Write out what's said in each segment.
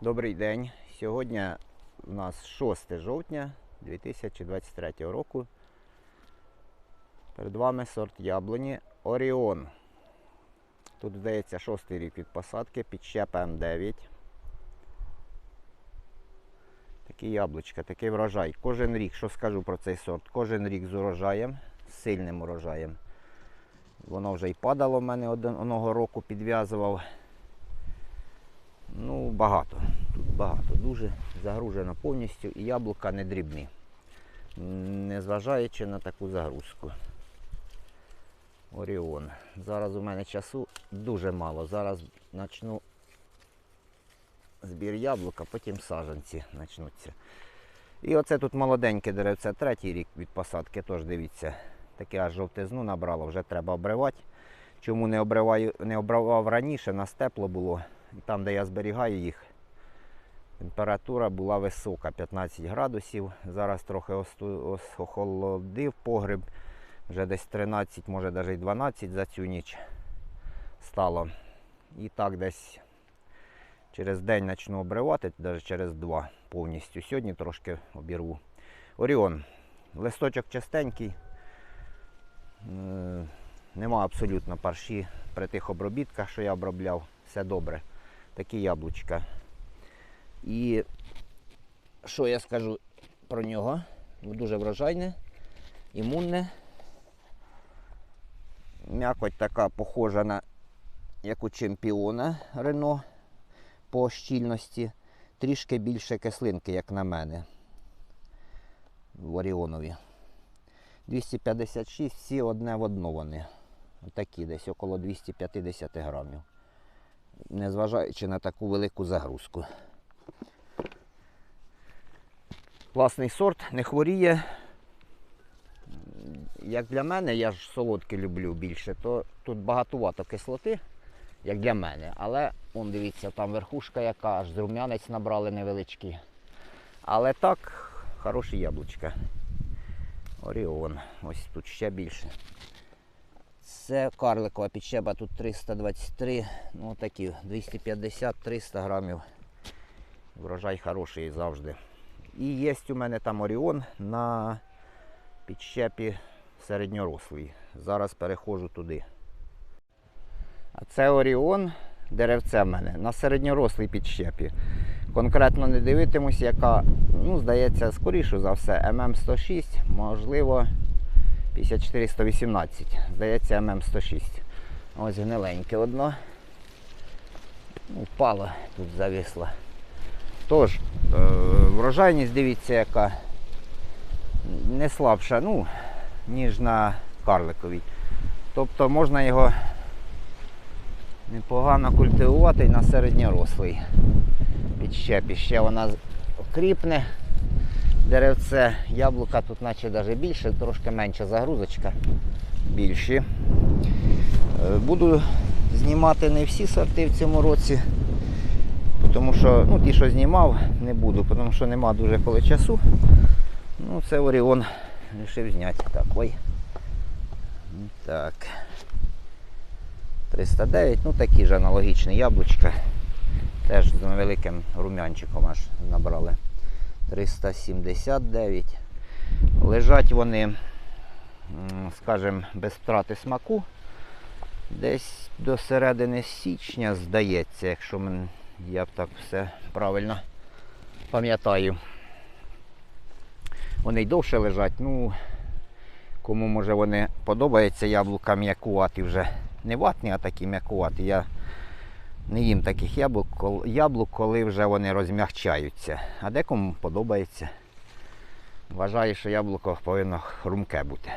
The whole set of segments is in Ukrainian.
Добрий день. Сьогодні у нас 6 жовтня 2023 року. Перед вами сорт яблуні Оріон. Тут здається шостий рік від посадки, підщеп М9. Такі яблучка, такий врожай. Кожен рік, що скажу про цей сорт, кожен рік з урожаєм, з сильним урожаєм. Воно вже й падало в мене одного року, підв'язував. Ну, багато. Тут багато. Дуже загружено повністю і яблука не дрібні. Незважаючи на таку загрузку. Оріон. Зараз у мене часу дуже мало. Зараз почну збір яблука, потім саджанці почнуться. І оце тут молоденьке деревце, третій рік від посадки, теж дивіться, таке аж жовтизну набрало, вже треба обривати. Чому не обриваю, не обривав раніше, нас тепло було. Там, де я зберігаю їх, температура була висока, 15 градусів. Зараз трохи охолодив погреб, вже десь 13, може навіть 12 за цю ніч стало. І так десь через день почну обривати, навіть через два повністю. Сьогодні трошки обірву. Оріон. Листочок чистенький. Е, Нема абсолютно парші при тих обробітках, що я обробляв. Все добре. Такі яблучка. І що я скажу про нього? Дуже врожайне, імунне. М'якоть така похожа на як у чемпіона Рено по щільності. Трішки більше кислинки, як на мене. В Оріонові. 256, всі одне в одно вони. Такі десь около 250 грамів. Незважаючи на таку велику загрузку. Класний сорт, не хворіє. Як для мене, я ж солодкі люблю більше, то тут багатувато кислоти, як для мене. Але он дивіться, там верхушка яка, аж зрум'янець набрали невеличкий. Але так, хороші яблучка. Оріон. Ось тут ще більше. Це карликова підщеба, тут 323, ну такі 250-300 грамів. Врожай хороший завжди. І є у мене там Оріон на підщепі середньорослий. Зараз переходжу туди. А це Оріон, деревце в мене, на середньорослій підщепі. Конкретно не дивитимусь, яка, ну, здається, скоріше за все, ММ106, можливо, 54-118. Здається, ММ106. Ось гниленьке одно. Впало, тут зависло. Тож, е, врожайність, дивіться, яка не слабша, ну, ніж на карликовій. Тобто можна його непогано культивувати і на середньорослий підщепі. Ще вона окріпне деревце. Яблука тут наче навіть більше, трошки менша загрузочка. Більші. Е, Буду знімати не всі сорти в цьому році. Тому що ну, ті, що знімав, не буду, тому що нема дуже коли часу. Ну, це Оріон вирішив зняти. Так, ой. Так. 309, ну такі ж аналогічні яблучка. Теж з невеликим рум'янчиком аж набрали. 379. Лежать вони, скажімо, без втрати смаку. Десь до середини січня, здається, якщо я б так все правильно пам'ятаю. Вони й довше лежать, ну кому може вони подобаються яблука м'якуваті вже. Не ватні, а такі м'якуваті. Я не їм таких яблук, яблук, коли вже вони розмягчаються. А декому подобається. Вважаю, що яблуко повинно хрумке бути.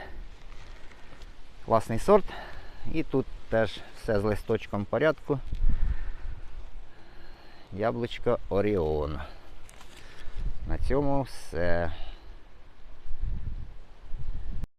Класний сорт. І тут теж все з листочком в порядку. Яблучко Оріон. На цьому все.